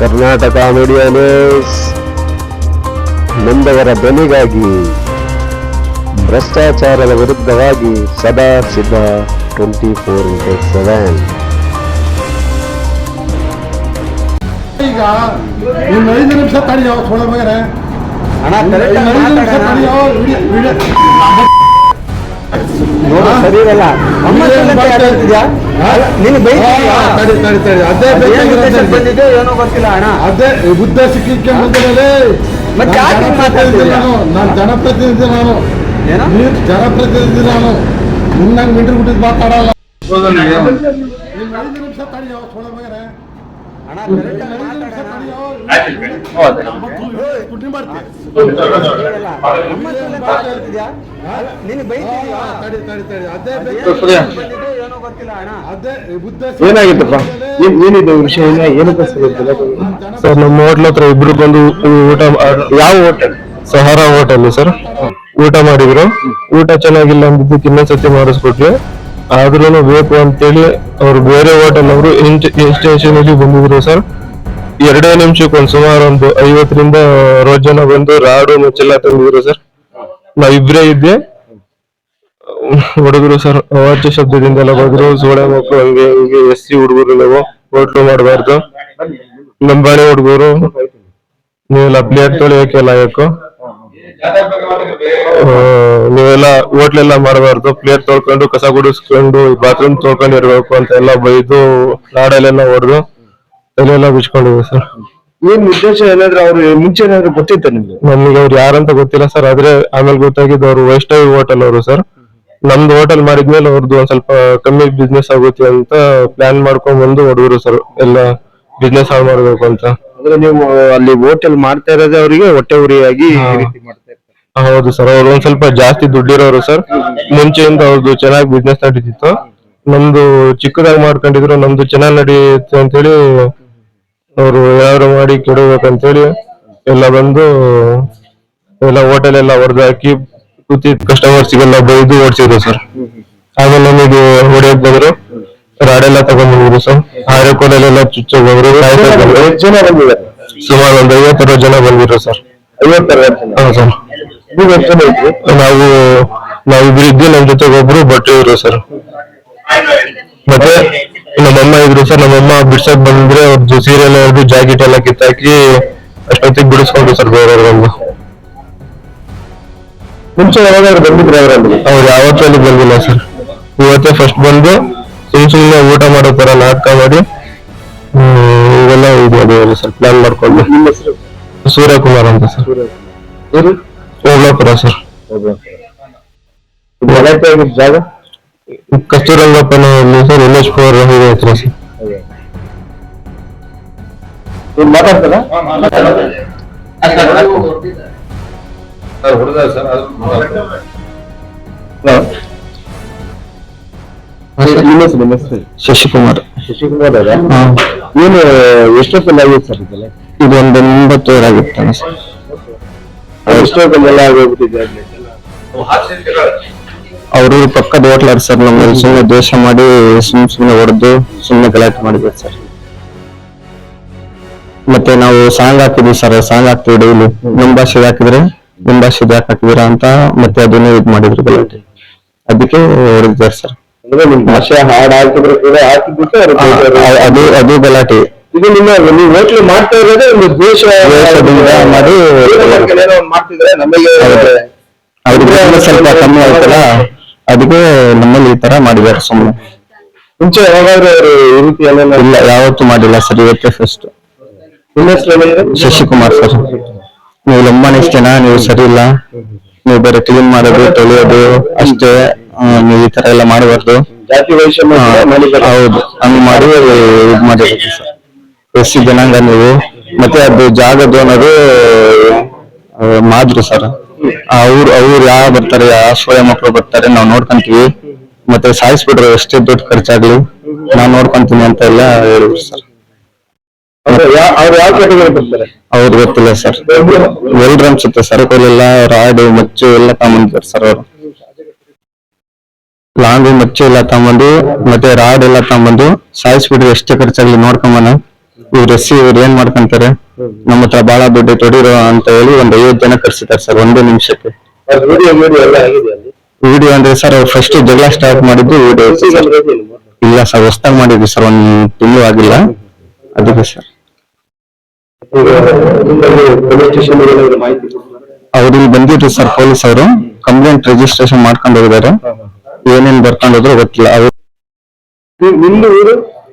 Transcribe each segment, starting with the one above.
Karnataka media news ನೊಂದವರ ಧ್ವನಿಗಾಗಿ ಭ್ರಷ್ಟಾಚಾರದ ವಿರುದ್ಧವಾಗಿ ಸದಾ ಸಿದ್ಧ ಟ್ವೆಂಟಿ ಫೋರ್ ಇಂಟು ಸೆವೆನ್ ಈಗ ಇನ್ನು ಐದು ನಿಮಿಷ ತಡಿಯೋ ಸೋಳ ಮಗನೇ ಅಣ್ಣ ಇನ್ನು correct ಆಗಿ ಐದು ನಿಮಿಷ ಮಾತಾಡೋಣ. ತಡಿಯೋ ವಿಡಿಯೋ- ವಿಡಿಯೋ- ನೋಡು, ಸರಿ ಇರಲ್ಲ. ಬಂದಿದ್ಯೋ ಏನೋ ಗೊತ್ತಿಲ್ಲ ಅಣ್ಣ. ಅದೇ ಬುದ್ಧ ಸಿಕ್ಕಿಕ್ಕೆ ಬಂದಿರಲೇ ಮತ್ತೆ ಯಾಕೆ ಹಿಂಗ್ ಮಾತಾಡ್ತಿದ್ಯಾ? ನಾನು. ಜನಪ್ರತಿನಿಧಿ ನಾನು. ಏನೋ? ನೀನು ಜನಪ್ರತಿನಿಧಿ ನಾನು. ನಿನ್ನಂಗೆ ಮಿಂಡ್ರಿ ಬಿಟ್ಟಿದ್ದು ಮಾತಾಡಲ್ಲ. ಏನಾಗಿತ್ತಪ್ಪ? ಏನ್- ಏನಿದೆ ವಿಷಯ? ಏನಕ್ಕೆ ಸರ್ ನಮ್ಮ ಹೋಟ್ಲ್ ಹತ್ರ ಇಬ್ರು ಬಂದು ಊಟ ಯಾವ ಹೋಟೆಲ್? Sahara hotel sir. ಊಟ ಮಾಡಿದ್ರು. ಊಟ ಚೆನ್ನಾಗಿಲ್ಲ ಅಂದಿದ್ದಕ್ಕೆ ಇನ್ನೊಂದ್ಸತಿ ಮಾಡಿಸ್ಕೊಟ್ವಿ ಆದ್ರೂ ಬೇಕು ಅಂತೇಳಿ ಅವ್ರು ಬೇರೆ ಹೋಟೆಲ್ ಅವರು ಇನ್ಸ್ಟೇಷನ್ ಅಲ್ಲಿ ಬಂದಿದ್ರು ಸರ್ ಎರಡೇ ನಿಮಿಷಕ್ಕೆ ಒಂದು ಸುಮಾರು ಒಂದು ಐವತ್ತರಿಂದ ಅರವತ್ತು ಜನ ಬಂದು ರಾಡು ಮುಚ್ಚೆಲ್ಲ ತಂದಿದ್ರು ಸರ್ ನಾವಿಬ್ರೇ ಇದ್ದೆ. ಹುಡುಗರು ಸರ್ ಅವಾಚ್ಯ ಶಬ್ದದಿಂದೆಲ್ಲ ಬಂದ್ರು. ಸೋಳೆ ಮಕ್ಕಳು ಹಂಗೆ ಹಿಂಗೆ ಎಸ್ ಸಿ ಹುಡುಗರು ನೀವು ಹೋಟ್ಲು ಮಾಡಬಾರ್ದು. ನಂಬಾಣಿ ಹುಡುಗರು ನೀವೆಲ್ಲ ಪ್ಲೇಟ್ ತೊಳಿಯೋಕೆ ಎಲ್ಲ ಆ, ನೀವೆಲ್ಲ ಹೋಟ್ಲೆಲ್ಲ ಮಾಡಬಾರ್ದು ಪ್ಲೇಟ್ ತೊಳ್ಕೊಂಡು ಕಸ ಗುಡಿಸ್ಕೊಂಡು ಬಾತ್ರೂಮ್ ತೊಳ್ಕೊಂಡು ಇರ್ಬೇಕು ಅಂತ ಎಲ್ಲ ಬೈದು ನಾಡಲ್ಲೆಲ್ಲ ಹೊಡೆದು ತಲೆಯೆಲ್ಲ ಬಿಚ್ಕೊಂಡಿದ್ವಿ ಸರ್. ಏನ್ ಉದ್ದೇಶ ಏನಾದ್ರು ಅವ್ರು ಮುಂಚೆ ಏನಾದ್ರು ಗೊತ್ತಿತ್ತ ನಿಮ್ಗೆ? ನಮ್ಗೆ ಅವ್ರು ಯಾರಂತ ಗೊತ್ತಿಲ್ಲ ಸರ್ ಆದ್ರೆ ಆಮೇಲೆ ಗೊತ್ತಾಗಿದ್ದು ಅವ್ರು ವೈಷ್ಣವಿ ಹೋಟೆಲ್ ಅವರು ಸರ್. ನಮ್ದು ಹೋಟೆಲ್ ಮಾಡಿದ್ಮೇಲೆ ಅವ್ರದ್ದು ಒಂದ್ ಸ್ವಲ್ಪ ಕಮ್ಮಿ ಬಿಸ್ನೆಸ್ ಆಗುತ್ತೆ ಅಂತ ಪ್ಲಾನ್ ಮಾಡ್ಕೊಂಡ್ ಬಂದು ಹುಡುಗರು ಸರ್ ಎಲ್ಲ ಬಿಸ್ನೆಸ್ ಹಾಳು ಮಾಡ್ಬೇಕು ಅಂತ. ಅಂದ್ರೆ ನೀವು ಅಲ್ಲಿ ಹೋಟೆಲ್ ಮಾಡ್ತಾ ಇರೋದೇ ಅವರಿಗೆ ಹೊಟ್ಟೆ ಉರಿಯಾಗಿ ಈ ರೀತಿ ಮಾಡ್ತಾ ಇರ್ತಾರೆ ಹೌದು ಸರ್ ಅವ್ರು ಒಂದ್ ಸ್ವಲ್ಪ ಜಾಸ್ತಿ ದುಡ್ಡಿರೋರು ಸರ್ ಮುಂಚೆಯಿಂದ ಅವ್ರದ್ದು ಚೆನ್ನಾಗಿ ಬಿಸ್ನೆಸ್ ನಡೀತಿತ್ತು. ನಮ್ದು ಚಿಕ್ಕದಾಗಿ ಮಾಡ್ಕೊಂಡಿದ್ರು ನಮ್ದು ಚೆನ್ನಾಗಿ ನಡೆಯುತ್ತೆ ಅಂತೇಳಿ ಅವರು ಯಾರು ಮಾಡಿ ಕೆಡಬೇಕಂತೇಳಿ ಎಲ್ಲ ಬಂದು ಎಲ್ಲ ಹೋಟೆಲ್ ಎಲ್ಲ ಹೊಡೆದಾಕಿ ಕೂತಿದ್ ಕಸ್ಟಮರ್ಸ್ಗೆಲ್ಲ ಬೈದು ಓಡಿಸಿದ್ರು ಸರ್ ಆಮೇಲೆ ನಮಗೆ ಹೊಡೆಯಕ್ ಬಂದ್ರು. ರಾಡೆಲ್ಲ ತಗೊಂಡ್ಬಂದ್ರು ಸರ್ ಆರೆ ಕೋಲೆಲ್ಲ ಸಾಯ್ಸೋಕ್ ಬಂದ್ರು. ಸುಮಾರು ಒಂದ್ ಐವತ್ತರ ಜನ ಬಂದಿದ್ರು ಸರ್ ಐವತ್ತರ ಹಾ ಸರ್ ನೀವು ನಾವಿಬ್ರು ಇದ್ವಿ ನಮ್ ಜೊತೆಗೆ ಒಬ್ರು ಬಟ್ಟೆ ಇದ್ರು ಸರ್ ಮತ್ತೆ ನಮ್ಮಮ್ಮ ಇದ್ರು ಸರ್ ನಮ್ಮಮ್ಮ ಬಿಡ್ಸಕ್ ಬಂದ್ರೆ ಅವ್ರದ್ದು ಸೀರಿಯಲ್ ಅವ್ರದ್ದು ಜಾಕೆಟ್ ಎಲ್ಲ ಕಿತ್ತಾಕಿ ಅಷ್ಟೊತ್ತಿಗೆ ಬಿಡಿಸ್ಕೊಂಡ್ರು ಸರ್ ಬೇರೆಯವ್ರು ಬಂದು. ಮುಂಚೆ ಯಾವಾಗಾದ್ರು ಬಂದಿದ್ರೆ ಅವರಲ್ಲಿ? ಅವ್ರು ಯಾವತ್ತೂ ಅಲ್ಲಿ ಬಂದಿಲ್ಲ ಸರ್ ಇವತ್ತೇ ಫಸ್ಟ್ ಬಂದು ಸುಮ್ ಸುಮ್ನೆ ಊಟ ಮಾಡೋ ತರ ನಾಟಕ ಮಾಡಿ ಇವೆಲ್ಲ ಇದು ಸರ್ ಪ್ಲಾನ್ ಮಾಡ್ಕೊಂಡು. ಸೂರ್ಯಕುಮಾರ್ ಅಂತ ಸರ್ ಸರ್ ಇದು ಗಲಾಟೆ ಆಗಿದ್ದ ಜಾಗ? ಕಸ್ತೂರಂಗಪ್ಪನಲ್ಲಿ ಸರ್ ಎನ್ ಎಚ್ ಫೋರ್ ಇದೆ ಹತ್ರ ಸರ್ ನೀವು ಮಾತಾಡ್ತಾರ? ನಿಮ್ಮ ಹೆಸರು ನಿಮ್ಮ ಹೆಸರು? ಶಶಿಕುಮಾರ್. ಶಶಿಕುಮಾರ್ ಅವರ? ಏನು ಎಷ್ಟೊತ್ತಲ್ಲಿ ಆಗಿತ್ತು ಸರ್ ಇದೆಲ್ಲ? ಇದೊಂದು ಒಂದು ಒಂಬತ್ತುವರೆ ಆಗಿರ್ತಾನೆ ಸರ್ ಆಗೋಗ್ಬಿಟ್ಟಿದೆ ಅವರು ಪಕ್ಕದ ಹೋಟ್ಲರ್ ಸರ್ ನಮ್ಮಲ್ಲಿ ಸುಮ್ಮನೆ ದ್ವೇಷ ಮಾಡಿ ಸುಮ್ ಸುಮ್ಮನೆ ಹೊಡೆದು ಸುಮ್ಮನೆ ಗಲಾಟೆ ಮಾಡಿದ್ರು ಸರ್ ಮತ್ತೆ ನಾವು ಸಾಂಗ್ ಹಾಕಿದ್ವಿ ಸರ್ ಸಾಂಗ್ ಹಾಕ್ತೀವಿ ಡೈಲಿ ನಿಮ್ ಭಾಷೆ ಹಾಕಿದ್ರೆ ನಿಮ್ ಭಾಷೆ ಯಾಕೆ ಹಾಕಿದಿರಾ ಅಂತ ಮತ್ತೆ ಅದನ್ನೇ ಇದು ಮಾಡಿದ್ರು ಗಲಾಟೆ. ಅದಕ್ಕೆ ಹೊಡೆದಿದ್ದಾರೆ ಸರ್ ಅಂದ್ರೆ ನಿಮ್ ಭಾಷೆ ಹಾಡ್ ಹಾಕಿದ್ರು ಕೂಡ ಬೈತಾರೆ. ಅದು ಅದು ಗಲಾಟೆ. ಇದು ನಿಮ್ಮ ನೀವು ಹೋಟ್ಲು ಮಾಡ್ತಾ ಇರೋದೇ ಒಂದು ದ್ವೇಷ ದ್ವೇಷದಿಂದ ಮಾಡಿ- ಏನೋ ಒಂದ್ ಮಾಡ್ತಿದ್ರೆ ನಮಗೆ ಅವ್ರಿಗೆ ಸ್ವಲ್ಪ ಕಮ್ಮಿ ಆಯ್ತಲ್ಲ? ಅದಕ್ಕೆ ನಮ್ಮಲ್ಲಿ ಈ ತರ ಮಾಡಿದ್ದಾರೆ ಸುಮ್ಮನೆ ಮುಂಚೆ ಯಾವಾಗಾದ್ರೂ ಅವರು ಈ ರೀತಿ ಏನೆಲ್ಲ ಇಲ್ಲ ಯಾವತ್ತೂ ಮಾಡಿಲ್ಲ ಸರ್ ಇವತ್ತೇ ಫಸ್ಟ್ ನಿಮ್ಮ ಹೆಸರು ಏನಿದೆ ಶಶಿಕುಮಾರ್ ಸರ್. ನೀವು ಲಂಬಾಣಿ ಇಷ್ಟೇನಾ ನೀವು ಸರಿ ಇಲ್ಲ. ನೀವು ಬೇರೆ ಕ್ಲೀನ್ ಮಾಡೋದು ತೊಳೆಯೋದು ಅಷ್ಟೇ. ಆ, ನೀವು ಈ ತರ ಎಲ್ಲ ಮಾಡಬಾರ್ದು. ಜಾತಿ ವೈಷಮ್ಯ ಹೌದು. ಹಂಗ್ ಮಾಡಿ ಇದ್ ಮಾಡಿರ್ಬೇಕು ಸರ್. ಎಸ್ ಸಿ ಜನಾಂಗ ನೀವು ಮತ್ತೆ ಅದು ಜಾಗದ ಅನ್ನೋದು ಆ, ಮಾದ್ರು ಸರ್ ಅವ್ರು ಅವ್ರು ಯಾವ ಬರ್ತಾರೆ ಯಾವ ಸ್ವಯಂ ಮಕ್ಕಳು ಬರ್ತಾರೆ ನಾವು ನೋಡ್ಕೊಂತೀವಿ. ಮತ್ತೆ ಸಾಯಿಸ್ಬಿಟ್ರೆ ಎಷ್ಟೇ ದುಡ್ಡು ಖರ್ಚಾಗ್ಲಿ ನಾವು ನೋಡ್ಕೊಂತೀನಿ ಅಂತ ಎಲ್ಲ ಹೇಳಿದ್ರು ಸರ್ ಅವ್ರು ಯಾವ ಕೆಟಗರಿ ಬರ್ತಾರೆ? ಅವ್ರು ಗೊತ್ತಿಲ್ಲ ಸರ್ ಎಲ್ರು ಅನ್ಸುತ್ತೆ ಸರ್ ಕೊಲೆಲ್ಲ ರಾಡು ಮಚ್ಚು ಎಲ್ಲ ತಗೊಂಡಿದ್ದಾರೆ ಸರ್ ಅವರು. ಲಾಂಗು ಮಚ್ಚು ಎಲ್ಲ ತಗೊಂಬಂದು ಮತ್ತೆ ರಾಡ್ ಎಲ್ಲ ತಗೊಂಬಂದು ಸಾಯಿಸ್ಬಿಟ್ರೆ ಎಷ್ಟೇ ಖರ್ಚಾಗ್ಲಿ ನೋಡ್ಕೊಂಬನ ಇವ್ರ ಎಸ್ ಇವ್ರು ಏನ್ ಮಾಡ್ಕೊಂತಾರೆ? ನಮ್ಮ ಹತ್ರ ಬಹಳ ದುಡ್ಡು ತೊಡಿರೋ ಅಂತ ಹೇಳಿ ಒಂದ್ ಐವತ್ ಜನ ಕರ್ಸಿದ್ದಾರೆ ಸರ್ ಒಂದೇ ನಿಮಿಷಕ್ಕೆ. ವಿಡಿಯೋ ಅಂದ್ರೆ ಸರ್ ಅವ್ರು ಫಸ್ಟ್ ಜಗಳ ಸ್ಟಾರ್ಟ್ ಮಾಡಿದ್ದು ವಿಡಿಯೋ ಇಲ್ಲ ಸರ್ ಹೊಸ್ದಾಗ್ ಮಾಡಿದ್ವಿ ಸರ್ ಒಂದ್ ತಿಂಗಳು ಆಗಿಲ್ಲ. ಅದಕ್ಕೆ ಸರ್. ಅವ್ರಿಗೆ ಬಂದಿದ್ರು ಸರ್ ಪೊಲೀಸ್ ಅವರು. ಕಂಪ್ಲೇಂಟ್ ರಿಜಿಸ್ಟ್ರೇಷನ್ ಮಾಡ್ಕೊಂಡು ಹೋಗಿದ್ದಾರೆ. ಏನೇನ್ ಬರ್ಕೊಂಡು ಹೋದ್ರು ಗೊತ್ತಿಲ್ಲ. ಅವ್ರು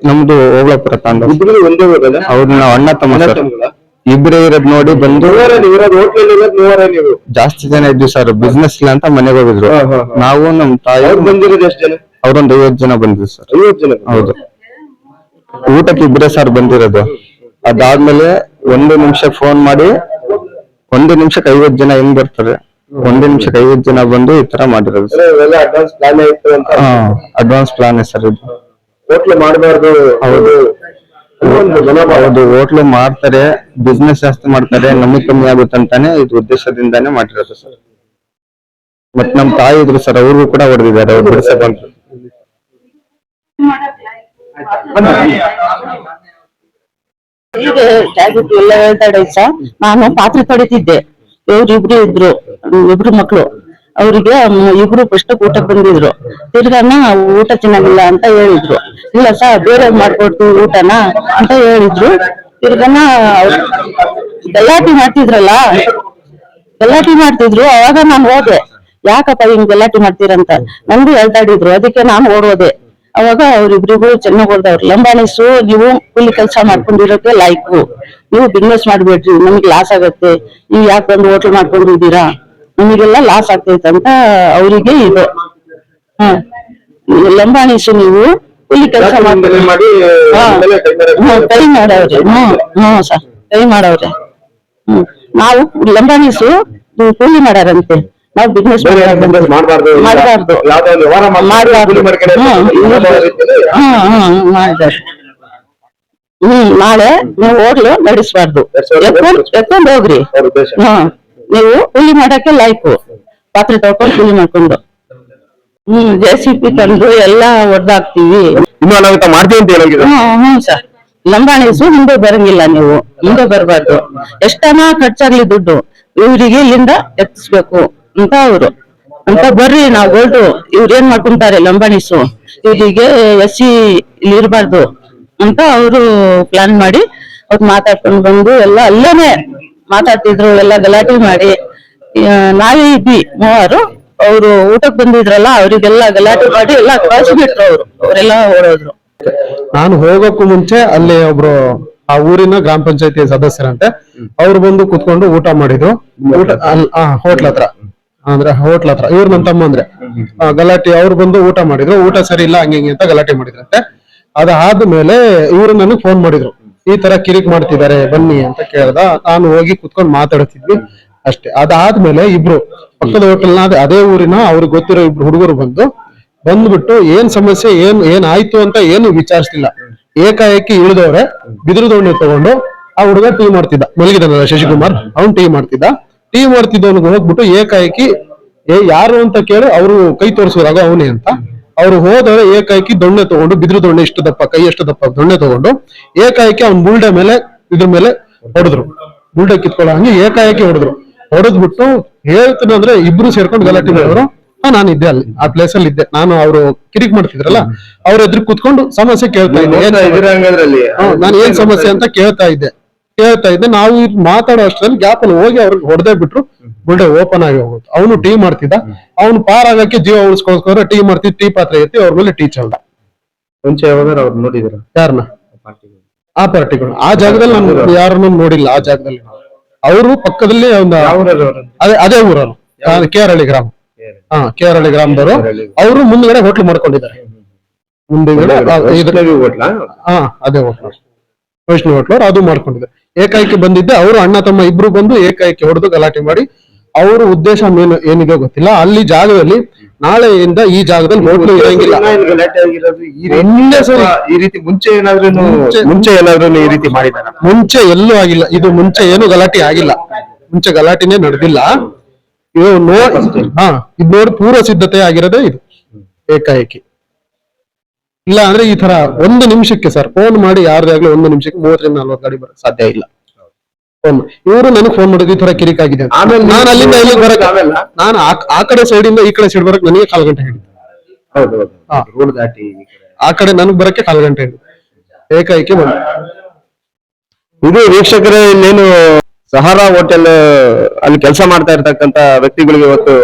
ನಿಮ್ದು ಹೋಗ್ಲಾಪುರ ತಾಂಡ ಇಬ್ರು ಒಂದೇ ನಾವು ಅಣ್ಣ ತಮ್ಮ ಸರ್. ಇಬ್ರೇ ಇರೋದ್ ನೋಡಿ ಬಂದು ನೀವು ಇರೋದು ಹೋಟ್ಲಲ್ಲಿ ಇರೋದು ನೀವರ ನೀವು? ಜಾಸ್ತಿ ಜನ ಇದ್ವಿ ಸರ್ ಬಿಸ್ನೆಸ್ ಇಲ್ಲ ಅಂತ ಮನೆಗೆ ಹೋಗಿದ್ರು. ಹಾ, ಹಾ, ಹಾ. ನಾವು ನಮ್ ತಾಯಿ ಅವ್ರು ಬಂದಿರೋದು ಎಷ್ಟು ಜನ? ಅವ್ರೊಂದ್ ಐವತ್ ಜನ ಬಂದಿದ್ರು ಸರ್. ಐವತ್ತು ಜನ ಹೌದು. ಊಟಕ್ಕೆ ಇಬ್ರೇ ಸರ್ ಬಂದಿರೋದು. ಅದಾದ್ಮೇಲೆ ಒಂದು ನಿಮಿಷ ಫೋನ್ ಮಾಡಿ ಒಂದು ನಿಮಿಷಕ್ಕೆ ಐವತ್ ಜನ ಹೆಂಗ್ ಬರ್ತಾರೆ? ಒಂದು ನಿಮಿಷಕ್ಕೆ ಐವತ್ ಜನ ಬಂದು ಈ ತರ ಮಾಡಿರೋದು ಸರ್. ಇವೆಲ್ಲ ಅಡ್ವಾನ್ಸ್ ಪ್ಲಾನ್ ಆಯ್ತು ಅಂತ ಅಡ್ವಾನ್ಸ್ ಪ್ಲಾನ್ ಸರ್ ಇದು. ಹೋಟ್ಲು ಮಾಡಬಾರ್ದು ಹೌದು. ಹೌದು ಹೋಟ್ಲು ಮಾಡ್ತಾರೆ ಬಿಸ್ನೆಸ್ ಜಾಸ್ತಿ ಮಾಡ್ತಾರೆ ನಮಗ್ ಕಮ್ಮಿ ಆಗುತ್ತೆ ಅಂತಾನೆ ಇದು ಉದ್ದೇಶದಿಂದಾನೇ ಮಾಡಿರೋದು ಸರ್. ಮತ್ ನಮ್ ತಾಯಿ ಇದ್ರು ಸರ್ ಅವ್ರಿಗೂ ಕೂಡ ಹೊಡೆದಿದ್ದಾರೆ ಅವ್ರು ಬಿಡಿಸ ಬಂದ್ರು ಈಗ ಜಾಗೃತಿ ಎಲ್ಲ ಹೇಳ್ತಾಳೆ ಸರ್. ನಾನು ಪಾತ್ರೆ ತೊಳಿತಿದ್ದೆ. ಇವ್ರು ಇಬ್ರು ಇದ್ರು ಇಬ್ರು ಮಕ್ಳು. ಅವರಿಗೆ ಇಬ್ರು ಫಸ್ಟ್ ಊಟಕ್ಕೆ ಬಂದಿದ್ರು. ತಿರ್ಗಾನ ಊಟ ಚೆನ್ನಾಗಿಲ್ಲ ಅಂತ ಹೇಳಿದ್ರು. ಇಲ್ಲ ಸರ್, ಬೇರೆ ಮಾಡ್ಕೊಡ್ತೀವಿ ಊಟನ ಅಂತ ಹೇಳಿದ್ರು. ತಿರ್ಗಾನ ಗಲಾಟೆ ಮಾಡ್ತಿದ್ರಲ್ಲ? ಗಲಾಟೆ ಮಾಡ್ತಿದ್ರು, ಅವಾಗ ನಾನು ಹೋದೆ. ಯಾಕಪ್ಪ ಹಿಂಗ್ ಗಲಾಟೆ ಮಾಡ್ತೀರಂತ? ನಂದು ಹೇಳ್ತಾಡಿದ್ರು ಅದಕ್ಕೆ ನಾನು ಓಡೋದೆ. ಅವಾಗ ಅವ್ರಿಬ್ರಿಗೂ ಚೆನ್ನಾಗಿ ಹೊಡ್ದವ್ರು ಲಂಬಾಣಿಸು ನೀವು ಕೂಲಿ ಕೆಲಸ ಮಾಡ್ಕೊಂಡಿರೋಕೆ ಲೈಕು ನೀವು ಬಿಸ್ನೆಸ್ ಮಾಡ್ಬೇಡ್ರಿ, ನಮ್ಗೆ ಲಾಸ್ ಆಗತ್ತೆ. ನೀವು ಯಾಕೆ ಬಂದು ಹೋಟ್ಲ್ ಮಾಡ್ಕೊಂಡಿದ್ದೀರಾ? ನಿಮಗೆಲ್ಲ ಲಾಸ್ ಆಗ್ತೈತೆ ಅಂತ ಅವರಿಗೆ ಇದೆ. ಹ. ಲಂಬಾಣಿಸು ನೀವು ಇಲ್ಲಿ ಕೆಲಸ ಮಾಡಿ ಕೈ ಮಾಡವ್ರೆ. ಹ್ಮ್ ಹ್ಮ್ ಸರ್. ಕೈ ಮಾಡವ್ರೆ. ಹ್ಮ್. ನಾವು ಲಂಬಾಣಿಸು ಕೂಲಿ ಮಾಡಾರಂತೆ. ನಾವು ಬಿಸ್ನೆಸ್ ಮಾಡಬಾರ್ದು. ಮಾಡಬಾರ್ದು. ಹ್ಮ್ ನಾಳೆ ನೀವು ಹೋಗ್ಲು ನಡೆಸಬಾರ್ದು. ಎತ್ಕೊಂಡ್ ಎತ್ಕೊಂಡ್ ಹೋಗ್ರಿ. ಹ್ಮ್. ನೀವು ಹುಲಿ ಮಾಡಕ್ಕೆ ಲಾಯ್ಕು ಪಾತ್ರೆ ತೊಳ್ಕೊಂಡು ಹುಲಿ ಮಾಡ್ಕೊಂಡು. ಹ್ಮ್ ಜೆ ಸಿ ಪಿ ತಂದು ಎಲ್ಲಾ ಒಡ್ದಾಕ್ತಿವಿ. ಲಂಬಾಣಿ ಅನಾಹುತ ಮಾಡ್ತೀವಿ ಅಂತ ಹೇಳೋಗಿದೆ ಹ್ಮ್ ಸರ್ ಲಂಬಾಣಿಸು ಹಿಂದೆ ಬರಂಗಿಲ್ಲ ನೀವು. ಹಿಂದೆ ಬರಬಾರ್ದು. ಎಷ್ಟನ ಖರ್ಚಾಗ್ಲಿ ದುಡ್ಡು? ಇವರಿಗೆ ಇಲ್ಲಿಂದ ಎತ್ತಿಸ್ಬೇಕು ಅಂತ ಅವರು. ಅಂತ ಬರ್ರಿ ನಾವು ಗೋಲ್ಡು ಇವ್ರು ಏನ್ ಮಾಡ್ಕೊಂತಾರೆ ಲಂಬಾಣಿಸು ಇವರಿಗೆ ಎಸ್ ಇಲ್ಲಿ ಇರಬಾರ್ದು ಅಂತ ಅವರು ಪ್ಲಾನ್ ಮಾಡಿ ಅವ್ರು ಮಾತಾಡ್ಕೊಂಡು ಬಂದು ಎಲ್ಲ ಅಲ್ಲೇನೆ ಮಾತಾಡ್ತಿದ್ರು ಎಲ್ಲ ಗಲಾಟೆ ಮಾಡಿ ನಾವೇ ಇದ್ವಿ ಮೂವರು. ಅವರು ಊಟಕ್ಕೆ ಬಂದಿದ್ರಲ್ಲ ಅವರಿಗೆಲ್ಲ ಗಲಾಟೆ ಮಾಡಿ ಎಲ್ಲ ಕಳ್ಸಿಬಿಟ್ರು ಅವ್ರು. ಅವರೆಲ್ಲ ಓಡೋದ್ರು. ನಾನು ಹೋಗೋಕ್ಕೂ ಮುಂಚೆ ಅಲ್ಲಿ ಒಬ್ರು ಆ ಊರಿನ ಗ್ರಾಮ ಪಂಚಾಯತಿ ಸದಸ್ಯರಂತೆ. ಅವ್ರು ಬಂದು ಕುತ್ಕೊಂಡು ಊಟ ಮಾಡಿದ್ರು. ಊಟ ಹೋಟ್ಲ್ ಹತ್ರ. ಅಂದ್ರೆ ಹೋಟ್ಲ್ ಹತ್ರ. ಇವ್ರು ನನ್ ತಮ್ಮ ಅಂದ್ರೆ. ಆ, ಗಲಾಟೆ ಅವ್ರು ಬಂದು ಊಟ ಮಾಡಿದ್ರು. ಊಟ ಸರಿ ಇಲ್ಲ ಹಿಂಗೆ ಅಂತ ಗಲಾಟೆ ಮಾಡಿದ್ರಂತೆ. ಅದಾದ್ಮೇಲೆ ಇವ್ರು ನನಗೆ ಫೋನ್ ಮಾಡಿದ್ರು. ಈ ತರ ಕಿರಿಕ್ ಮಾಡ್ತಿದ್ದಾರೆ, ಬನ್ನಿ ಅಂತ ಕೇಳ್ದ. ನಾನು ಹೋಗಿ ಕುತ್ಕೊಂಡು ಮಾತಾಡ್ತಿದ್ವಿ ಅಷ್ಟೇ. ಅದಾದ್ಮೇಲೆ ಇಬ್ರು ಪಕ್ಕದ ಹೋಟೆಲ್ನ ಅದೇ ಊರಿನ ಅವ್ರಿಗೆ ಗೊತ್ತಿರೋ ಇಬ್ರು ಹುಡುಗರು ಬಂದು ಬಂದ್ಬಿಟ್ಟು ಏನ್ ಸಮಸ್ಯೆ, ಏನ್ ಏನ್ ಆಯ್ತು ಅಂತ ಏನು ವಿಚಾರಿಸ್ಲಿಲ್ಲ. ಏಕಾಏಕಿ ಇಳಿದವ್ರೆ, ಬಿದಿರು ದೋಣಿ ತಗೊಂಡು ಆ ಹುಡುಗ ಟೀ ಮಾಡ್ತಿದ್ದ. ಮಲಗಿದನಲ್ಲ ಶಶಿಕುಮಾರ್, ಅವ್ನು ಟೀ ಮಾಡ್ತಿದ್ದ. ಟೀ ಮಾಡ್ತಿದ್ದವನಿಗೆ ಹೋಗ್ಬಿಟ್ಟು ಏಕಾಏಕಿ, ಏ, ಯಾರು ಅಂತ ಕೇಳಿ, ಅವರು ಕೈ ತೋರಿಸಿದಾಗ ಅವನೇ ಅಂತ ಅವ್ರು ಹೋದವ್ರೆ ಏಕಾಏಕಿ ದೊಣ್ಣೆ ತಗೊಂಡು ಬಿದಿರು ದೊಣ್ಣೆ ಇಷ್ಟು ದಪ್ಪ ಕೈ ಎಷ್ಟು ದಪ್ಪ ದೊಣ್ಣೆ ತಗೊಂಡು ಏಕಾಏಕಿ ಅವ್ನ ಬುಲ್ಡೆ ಮೇಲೆ ಇದ್ರ ಮೇಲೆ ಹೊಡೆದ್ರು. ಬುಲ್ಡೆ ಕಿತ್ಕೊಳ್ಳೋ ಹಂಗೆ ಏಕಾಏಕಿ ಹೊಡೆದ್ರು. ಹೊಡೆದ್ಬಿಟ್ಟು ಹೇಳ್ತೀನಿ ಅಂದ್ರೆ ಇಬ್ರು ಸೇರ್ಕೊಂಡು ಗಲಾಟೆ ಮಾಡಿದ್ರು. ಹಾ ನಾನು ಇದ್ದೆ ಅಲ್ಲಿ ಆ ಪ್ಲೇಸ್ ಅಲ್ಲಿ ಇದ್ದೆ. ನಾನು ಅವರು ಕಿರಿಕ್ ಮಾಡ್ತಿದ್ರಲ್ಲ ಅವ್ರ ಎದುರು ಕುತ್ಕೊಂಡು ಸಮಸ್ಯೆ ಕೇಳ್ತಾ ಇದ್ದೆ. ನಾನು ಏನ್ ಸಮಸ್ಯೆ ಅಂತ ಕೇಳ್ತಾ ಇದ್ದೆ. ಕೇಳ್ತಾ ಇದ್ದೆ. ನಾವು ಮಾತಾಡೋ ಅಷ್ಟರಲ್ಲಿ ಗ್ಯಾಪ್ ಅಲ್ಲಿ ಹೋಗಿ ಅವ್ರಿಗೆ ಹೊಡೆದೇ ಬಿಟ್ರು. ಬುಲ್ಡೆ ಓಪನ್ ಆಗಿ ಹೋಗುತ್ತೆ. ಅವನು ಟೀ ಮಾಡ್ತಿದ್ದ. ಅವ್ನು ಪಾರಾಗಕ್ಕೆ ಜೀವ ಉಳಿಸ್ಕೋಸ್ಕರ ಟೀ ಮಾಡ್ತಿದ್ ಟೀ ಪಾತ್ರೆ ಎತ್ತಿ ಅವ್ರ ಮೇಲೆ ಟೀ ಚಲ್ದ. ಮುಂಚೆ ಯಾವಾಗ ಅವ್ರು ನೋಡಿದಿರ ಯಾರನ್ನ ಆ ಪಾರ್ಟಿಗಳು ಆ ಜಾಗದಲ್ಲಿ ನಾನು ಯಾರನ್ನು ನೋಡಿಲ್ಲ ಆ ಜಾಗದಲ್ಲಿ ಅವರು ಪಕ್ಕದಲ್ಲಿ ಒಂದು ಅದೇ ಅದೇ ಊರವರು ಕೇರಳಿ ಗ್ರಾಮ. ಹಾ ಕೇರಳಿ ಗ್ರಾಮದವರು. ಅವರು ಮುಂದ್ಗಡೆ ಹೋಟ್ಲು ಮಾಡ್ಕೊಂಡಿದ್ದಾರೆ. ಮುಂದ್ಗಡೆ ಹಾ ಅದೇ ಹೋಟ್ಲು. ವೈಷ್ಣವ್ ಹೋಟ್ಲವ್ರು ಅದು ಮಾಡ್ಕೊಂಡಿದ್ದಾರೆ. ಏಕಾಏಕಿ ಬಂದಿದ್ದೆ ಅವರು ಅಣ್ಣ ತಮ್ಮ ಇಬ್ರು ಬಂದು ಏಕಾಏಕಿ ಹೊಡೆದು ಗಲಾಟೆ ಮಾಡಿ ಅವ್ರ ಉದ್ದೇಶ ಏನು ಏನಿದೆ ಗೊತ್ತಿಲ್ಲ. ಅಲ್ಲಿ ಜಾಗದಲ್ಲಿ ನಾಳೆಯಿಂದ ಈ ಜಾಗದಲ್ಲಿ ಹೋಟ್ಲು ಇರಂಗಿಲ್ಲ. ಈ ಒಂದೇ ಸರಿ. ಈ ರೀತಿ ಮುಂಚೆ ಏನಾದ್ರು ಮುಂಚೆ- ಮುಂಚೆ ಏನಾದ್ರು ಈ ರೀತಿ ಮಾಡಿದಾರ ಮುಂಚೆ ಎಲ್ಲೂ ಆಗಿಲ್ಲ. ಇದು ಮುಂಚೆ ಏನು ಗಲಾಟೆ ಆಗಿಲ್ಲ. ಮುಂಚೆ ಗಲಾಟೆನೇ ನಡೆದಿಲ್ಲ. ಇದು ನೋಡ್ ಹಾ ಇದು ನೋಡಿ ಪೂರ್ವ ಸಿದ್ಧತೆ ಆಗಿರೋದೇ ಇದು. ಏಕಾಏಕಿ. ಇಲ್ಲ ಅಂದ್ರೆ ಈ ತರ ಒಂದು ನಿಮಿಷಕ್ಕೆ ಸರ್ ಫೋನ್ ಮಾಡಿ ಯಾರ್ದಾಗ್ಲೂ ಒಂದು ನಿಮಿಷಕ್ಕೆ ಮೂವತ್ತರಿಂದ ನಲ್ವತ್ತು ಗಾಡಿ ಬರೋಕ್ ಸಾಧ್ಯ ಇಲ್ಲ. ಫೋನ್ ಇವರು ನನಗೆ ಫೋನ್ ಮಾಡಿದ್ರು ಈ ತರ ಕಿರಿಕ್ ಆಗಿದೆ ಆಮೇಲೆ ನಾನು ಅಲ್ಲಿಂದ ಇಲ್ಲಿ ಬರಕ್? ನಾನು ಆ- ಆ ಕಡೆ ಸೈಡ್ ಇಂದ ಈ ಕಡೆ ಸೈಡ್ ಬರಕ್ ನನಗೆ ಕಾಲ್ ಗಂಟೆ ಹಿಡಿತು ಹೌದು ಹಾ. ರೋಡ್ ದಾಟಿ ಈ ಕಡೆ. ಆ ಕಡೆ ನನಗ್ ಬರಕ್ಕೆ ಕಾಲ್ ಗಂಟೆ ಹಿಡಿತು ಏಕಾಏಕಿ ಬಂದ. ಇದು ವೀಕ್ಷಕರೇ ಇನ್ನೇನು ಸಹಾರಾ ಹೋಟೆಲ್ ಅಲ್ಲಿ ಕೆಲಸ ಮಾಡ್ತಾ ಇರ್ತಕ್ಕಂತ ವ್ಯಕ್ತಿಗಳಿಗೆ ಇವತ್ತು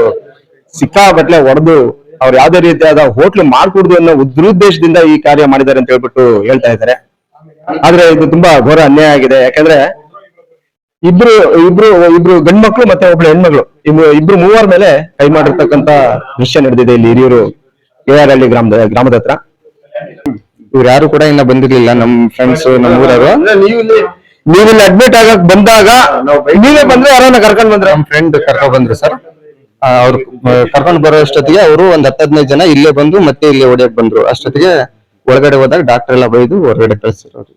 ಸಿಕ್ಕಾಬಟ್ಲೆ ಹೊಡೆದು ಅವ್ರು ಯಾವ್ದೇ ರೀತಿಯಾದ ಹೋಟ್ಲು ಮಾಡ್ಕೊಡುದು ಅನ್ನೋ ಉದ್ರುದ್ದೇಶದಿಂದ ಈ ಕಾರ್ಯ ಮಾಡಿದ್ದಾರೆ ಅಂತ ಹೇಳ್ಬಿಟ್ಟು ಹೇಳ್ತಾ ಇದ್ದಾರೆ. ಆದ್ರೆ ಇದು ತುಂಬಾ ಘೋರ ಅನ್ಯಾಯ ಆಗಿದೆ. ಯಾಕಂದ್ರೆ ಇಬ್ರು ಇಬ್ರು ಇಬ್ರು ಗಂಡ್ ಮಕ್ಳು ಮತ್ತೆ ಒಬ್ಳು ಹೆಣ್ಮಕ್ಳು. ಇಬ್ರು ಇಬ್ರು ಮೂವರ್ ಮೇಲೆ ಕೈ ಮಾಡಿರ್ತಕ್ಕಂತ ದೃಶ್ಯ ನಡೆದಿದೆ ಇಲ್ಲಿ ಹಿರಿಯೂರು ಕೆ ಆರ್ ಹಳ್ಳಿ ಗ್ರಾಮದ ಗ್ರಾಮದ ಹತ್ರ. ಇವ್ರು ಯಾರು ಕೂಡ ಇನ್ನ ಬಂದಿರ್ಲಿಲ್ಲ ನಮ್ ಫ್ರೆಂಡ್ಸ್ ನಮ್ಮ ಊರವರು. ನೀವು ಇಲ್ಲಿ ಅಡ್ಮಿಟ್ ಆಗಕ್ ಬಂದಾಗ ನೀವೇ ಬಂದ್ರೆ ಯಾರನ್ನ ಕರ್ಕೊಂಡ್ ಬಂದ್ರೆ? ನಮ್ ಫ್ರೆಂಡ್ ಕರ್ಕೊಂಡ್ ಬಂದ್ರು ಸರ್. ಅವ್ರು ಕರ್ಕೊಂಡ್ ಬರೋ ಅಷ್ಟೊತ್ತಿಗೆ ಅವರು ಒಂದ್ ಹತ್ತು ಹದಿನೈದು ಜನ ಇಲ್ಲೇ ಬಂದು ಮತ್ತೆ ಇಲ್ಲಿ ಹೊಡಿಯಕ್ ಬಂದ್ರು. ಅಷ್ಟೊತ್ತಿಗೆ ಒಳಗಡೆ ಹೋದಾಗ ಡಾಕ್ಟರ್ ಎಲ್ಲ ಬೈದು ಹೊರಗಡೆ ಕಳ್ಸಿರೋರು.